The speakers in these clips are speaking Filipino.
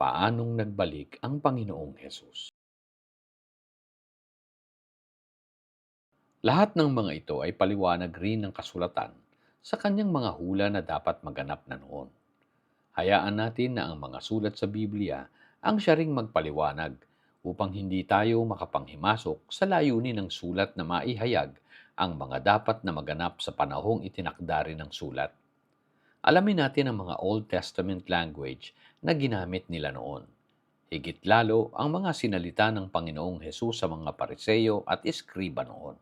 paanong nagbalik ang Panginoong Hesus. Lahat ng mga ito ay paliwanag rin ng kasulatan sa kanyang mga hula na dapat maganap na noon. Hayaan natin na ang mga sulat sa Biblia ang siya ring magpaliwanag upang hindi tayo makapanghimasok sa layunin ng sulat na maihayag ang mga dapat na maganap sa panahong itinakda rin ng sulat. Alamin natin ang mga Old Testament language na ginamit nila noon. Higit lalo ang mga sinalita ng Panginoong Hesus sa mga pariseyo at iskriba noon.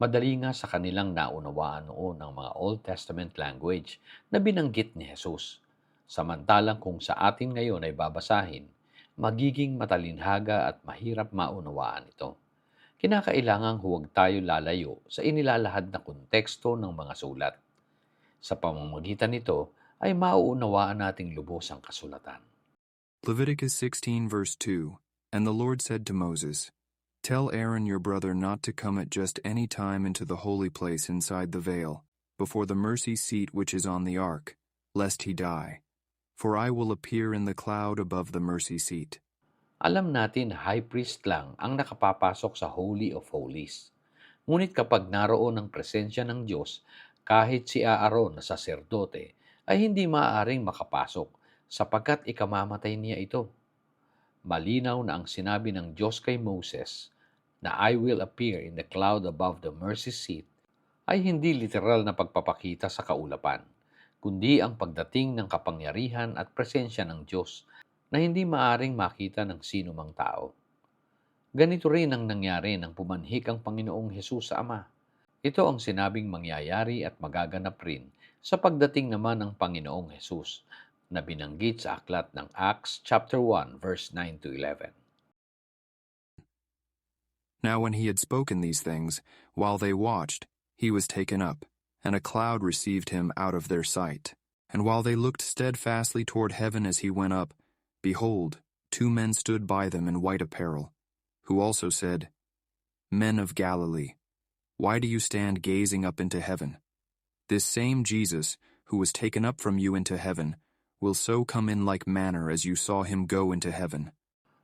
Madali nga sa kanilang naunawaan noon ang mga Old Testament language na binanggit ni Jesus. Samantalang kung sa atin ngayon ay babasahin, magiging matalinhaga at mahirap maunawaan ito. Kinakailangang huwag tayo lalayo sa inilalahad na konteksto ng mga sulat. Sa pamamagitan nito ay mauunawaan nating lubos ang kasulatan. Leviticus 16, verse 2 And the Lord said to Moses, Tell Aaron your brother not to come at just any time into the holy place inside the veil, before the mercy seat which is on the ark, lest he die. For I will appear in the cloud above the mercy seat. Alam natin na high priest lang ang nakapapasok sa Holy of Holies. Ngunit kapag naroon ang presensya ng Diyos, kahit si Aaron na saserdote, ay hindi maaaring makapasok sapagkat ikamamatay niya ito. Malinaw na ang sinabi ng Diyos kay Moses na I will appear in the cloud above the mercy seat ay hindi literal na pagpapakita sa kaulapan, kundi ang pagdating ng kapangyarihan at presensya ng Diyos na hindi maaring makita ng sino mang tao. Ganito rin ang nangyari nang pumanhik ang Panginoong Hesus sa Ama. Ito ang sinabing mangyayari at magaganap rin sa pagdating naman ng Panginoong Hesus na binanggit sa aklat ng Acts chapter 1 verse 9 to 11. Now when he had spoken these things, while they watched, he was taken up, and a cloud received him out of their sight. And while they looked steadfastly toward heaven as he went up, behold, two men stood by them in white apparel, who also said, Men of Galilee, why do you stand gazing up into heaven? This same Jesus, who was taken up from you into heaven, will so come in like manner as you saw him go into heaven.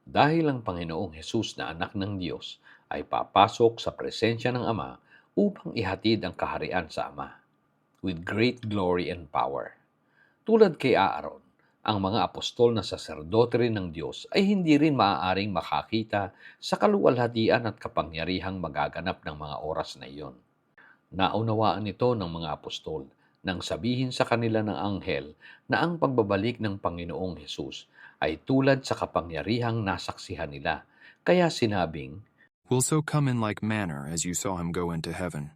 Dahil ang Panginoong Hesus na anak ng Diyos ay papasok sa presensya ng Ama upang ihatid ang kaharian sa Ama with great glory and power. Tulad kay Aaron, ang mga apostol na saserdote rin ng Diyos ay hindi rin maaaring makakita sa kaluwalhatian at kapangyarihang magaganap ng mga oras na iyon. Naunawaan ito ng mga apostol nang sabihin sa kanila ng anghel na ang pagbabalik ng Panginoong Hesus ay tulad sa kapangyarihang nasaksihan nila. Kaya sinabing, Will so come in like manner as you saw him go into heaven.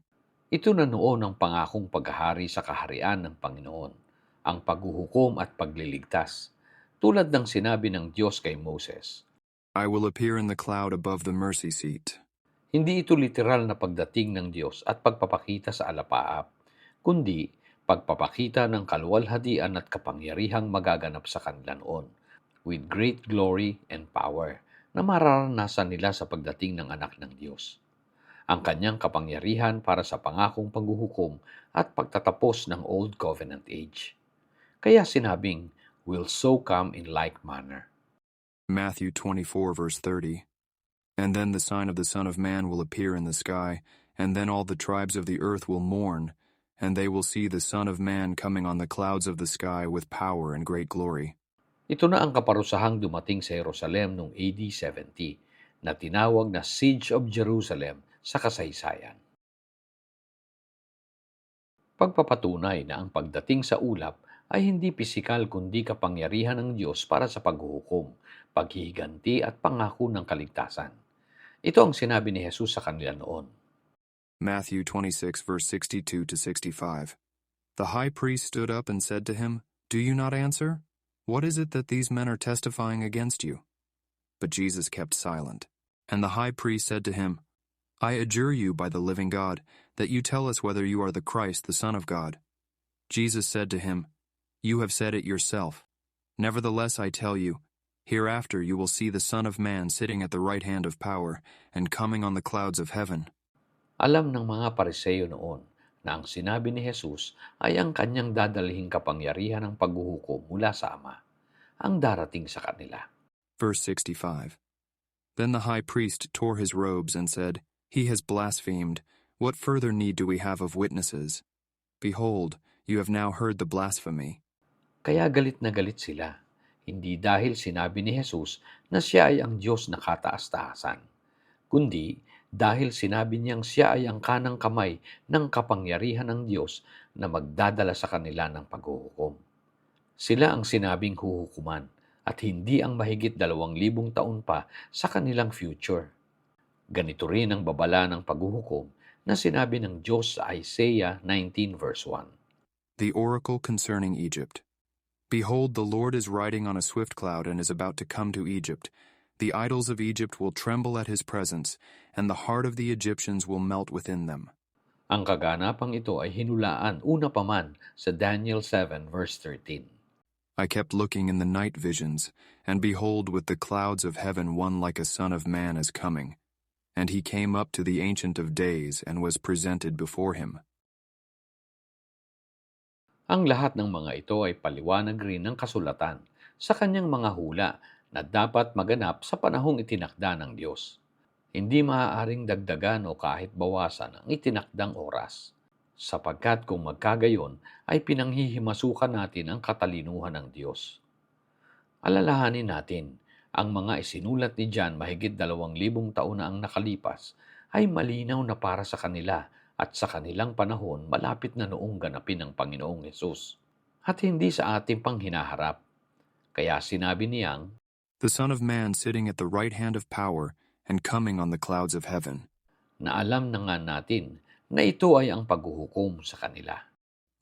ito na noon ang pangakong paghahari sa kaharian ng Panginoon, ang paghuhukom at pagliligtas, tulad ng sinabi ng Diyos kay Moses. I will appear in the cloud above the mercy seat. Hindi ito literal na pagdating ng Diyos at pagpapakita sa alapaap, kundi pagpapakita ng kaluwalhatian at kapangyarihang magaganap sa kanila noon, with great glory and power na mararanasan nila sa pagdating ng anak ng Diyos. Ang kanyang kapangyarihan para sa pangakong paghuhukom at pagtatapos ng Old Covenant Age. Kaya sinabing, will so come in like manner. Matthew 24, verse 30. And then the sign of the Son of Man will appear in the sky, and then all the tribes of the earth will mourn, and they will see the Son of Man coming on the clouds of the sky with power and great glory. Ito na ang kaparusahang dumating sa Jerusalem noong AD 70 na tinawag na Siege of Jerusalem sa kasaysayan. Pagpapatunay na ang pagdating sa ulap ay hindi pisikal kundi kapangyarihan ng Diyos para sa paghuhukom, paghihiganti at pangako ng kaligtasan. Ito ang sinabi ni Jesus sa kanila noon. Matthew 26, verse 62 to 65. The high priest stood up and said to him, Do you not answer? What is it that these men are testifying against you? But Jesus kept silent. And the high priest said to him, I adjure you by the living God, that you tell us whether you are the Christ, the Son of God. Jesus said to him, You have said it yourself. Nevertheless, I tell you, hereafter you will see the Son of Man sitting at the right hand of power, and coming on the clouds of heaven. Alam ng mga pariseyo noon na ang sinabi ni Jesus ay ang kanyang dadalhing kapangyarihan ng paghuhukom mula sa Ama. ang darating sa kanila. Verse 65. Then the high priest tore his robes and said, He has blasphemed. What further need do we have of witnesses? Behold, you have now heard the blasphemy. Kaya galit na galit sila, hindi dahil sinabi ni Jesus na siya ay ang Diyos na kataas-taasan, kundi dahil sinabi niyang siya ay ang kanang kamay ng kapangyarihan ng Diyos na magdadala sa kanila ng paghuhukom. Sila ang sinabing huhukuman at hindi ang mahigit dalawang libong taon pa sa kanilang future. Ganito rin ang babala ng paghuhukom na sinabi ng Diyos sa Isaiah 19 verse 1. The oracle concerning Egypt. Behold, the Lord is riding on a swift cloud and is about to come to Egypt. The idols of Egypt will tremble at his presence, and the heart of the Egyptians will melt within them. Ang kaganapang ito ay hinulaan una pa man sa Daniel 7 verse 13. I kept looking in the night visions, and behold, with the clouds of heaven one like a son of man is coming. And he came up to the Ancient of Days and was presented before him. Ang lahat ng mga ito ay paliwanag rin ng kasulatan sa kanyang mga hula na dapat maganap sa panahong itinakda ng Diyos. Hindi maaaring dagdagan o kahit bawasan ang itinakdang oras, sapagkat kung magkagayon ay pinanghihimasukan natin ang katalinuhan ng Diyos. Alalahanin natin, ang mga isinulat ni John mahigit dalawang libong taon na ang nakalipas ay malinaw na para sa kanila at sa kanilang panahon malapit na noong ganapin ng Panginoong Hesus at hindi sa ating pang hinaharap. Kaya sinabi niyang, The Son of Man sitting at the right hand of power and coming on the clouds of heaven. na alam na nga natin na ito ay ang paghuhukom sa kanila.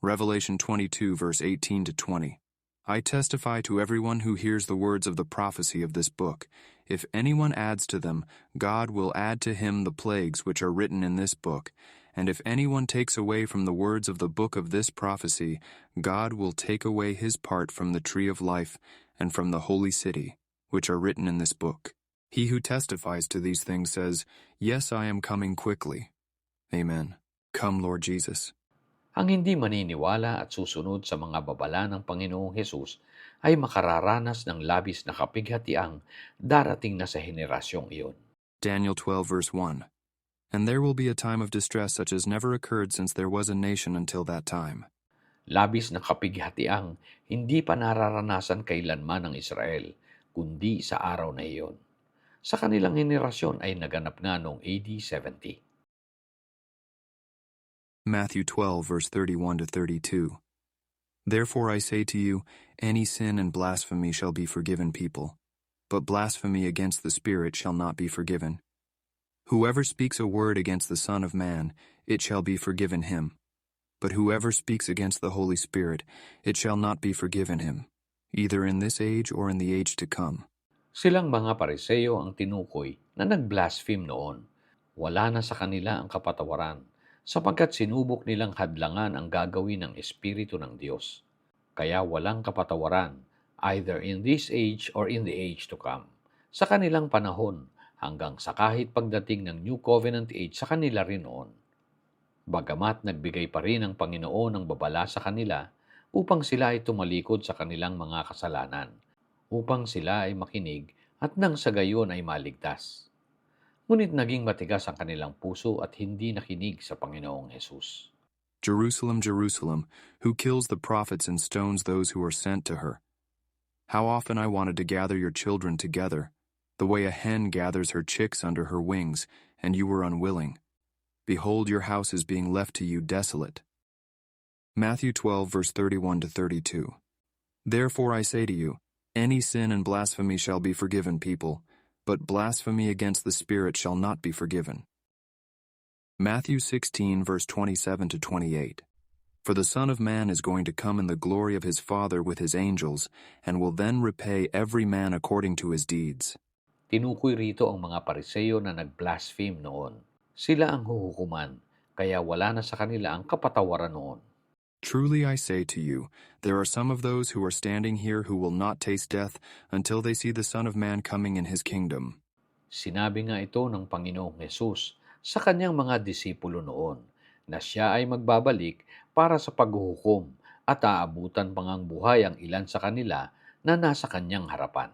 Revelation 22, verse 18 to 20. I testify to everyone who hears the words of the prophecy of this book. If anyone adds to them, God will add to him the plagues which are written in this book. And if anyone takes away from the words of the book of this prophecy, God will take away his part from the tree of life and from the holy city, which are written in this book. He who testifies to these things says, Yes, I am coming quickly. Amen. Come, Lord Jesus. Ang hindi maniniwala at susunod sa mga babala ng Panginoong Hesus ay makararanas ng labis na kapighatiang darating na sa henerasyong iyon. Daniel 12, verse 1. Labis na kapighatiang hindi pa nararanasan kailanman ng Israel, kundi sa araw na iyon. Sa kanilang henerasyon ay naganap nga noong AD 70. Matthew 12, verse 31 to 32. Therefore I say to you, any sin and blasphemy shall be forgiven people, but blasphemy against the Spirit shall not be forgiven. Whoever speaks a word against the Son of Man, it shall be forgiven him. But whoever speaks against the Holy Spirit, it shall not be forgiven him, either in this age or in the age to come. Silang mga pariseyo ang tinukoy na nag-blaspheme noon. Wala na sa kanila ang kapatawaran sapagkat sinubok nilang hadlangan ang gagawin ng Espiritu ng Diyos. Kaya walang kapatawaran either in this age or in the age to come. Sa kanilang panahon hanggang sa kahit pagdating ng New Covenant age sa kanila rin noon. Bagamat nagbigay pa rin ang Panginoon ng babala sa kanila upang sila ay tumalikod sa kanilang mga kasalanan upang sila ay makinig at nang sa gayon ay maligtas. Ngunit naging matigas ang kanilang puso at hindi nakinig sa Panginoong Hesus. Jerusalem, Jerusalem, who kills the prophets and stones those who are sent to her. How often I wanted to gather your children together, the way a hen gathers her chicks under her wings, and you were unwilling. Behold, your house is being left to you desolate. Matthew 12, verse 31 to 32. Therefore I say to you, any sin and blasphemy shall be forgiven people, but blasphemy against the Spirit shall not be forgiven. Matthew 16, verse 27 to 28. For the Son of Man is going to come in the glory of his Father with his angels, and will then repay every man according to his deeds. Tinukoy rito ang mga pariseyo na nag-blaspheme noon. Sila ang huhukuman, kaya wala na sa kanila ang kapatawaran noon. Truly I say to you, there are some of those who are standing here who will not taste death until they see the Son of Man coming in his kingdom. Sinabi nga ito ng Panginoong Hesus sa kanyang mga disipulo noon na siya ay magbabalik para sa paghuhukom at aabutan pang ang buhay ang ilan sa kanila na nasa kanyang harapan.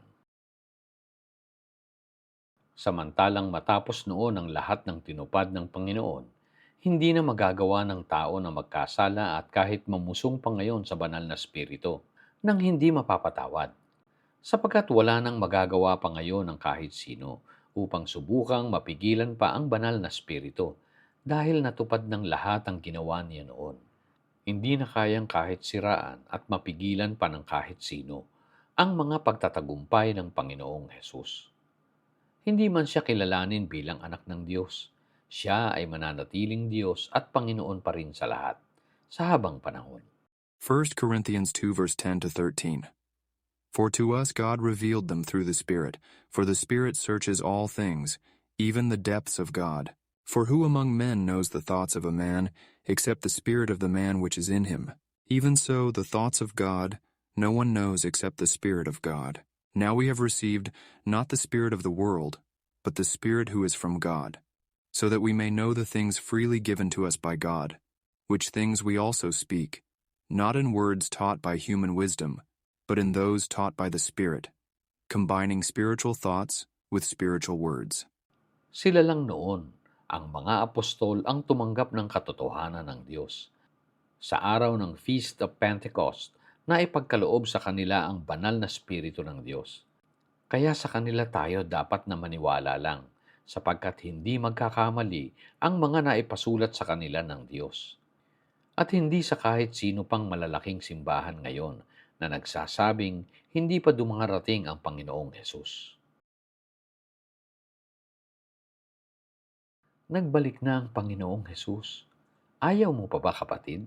Samantalang matapos noon ang lahat ng tinupad ng Panginoon, hindi na magagawa ng tao na magkasala at kahit mamusong pa ngayon sa banal na spirito nang hindi mapapatawad. Sapagkat wala nang magagawa pa ngayon ng kahit sino upang subukang mapigilan pa ang banal na spirito dahil natupad ng lahat ang ginawa niya noon. Hindi na kayang kahit siraan at mapigilan pa ng kahit sino ang mga pagtatagumpay ng Panginoong Hesus. Hindi man siya kilalanin bilang anak ng Diyos, siya ay mananatiling Diyos at Panginoon pa rin sa lahat, sa habang panahon. 1 Corinthians 2 verse 10 to 13. For to us God revealed them through the Spirit, for the Spirit searches all things, even the depths of God. For who among men knows the thoughts of a man, except the spirit of the man which is in him? Even so, the thoughts of God no one knows except the Spirit of God. Now we have received not the Spirit of the world, but the Spirit who is from God, so that we may know the things freely given to us by God, which things we also speak, not in words taught by human wisdom, but in those taught by the Spirit, combining spiritual thoughts with spiritual words. Sila lang noon, ang mga apostol ang tumanggap ng katotohanan ng Diyos. Sa araw ng Feast of Pentecost, na ipagkaloob sa kanila ang banal na Espiritu ng Diyos. Kaya sa kanila tayo dapat na maniwala lang, sapagkat hindi magkakamali ang mga naipasulat sa kanila ng Diyos. At hindi sa kahit sino pang malalaking simbahan ngayon na nagsasabing hindi pa dumarating ang Panginoong Hesus. Nagbalik na ang Panginoong Hesus. Ayaw mo pa ba kapatid?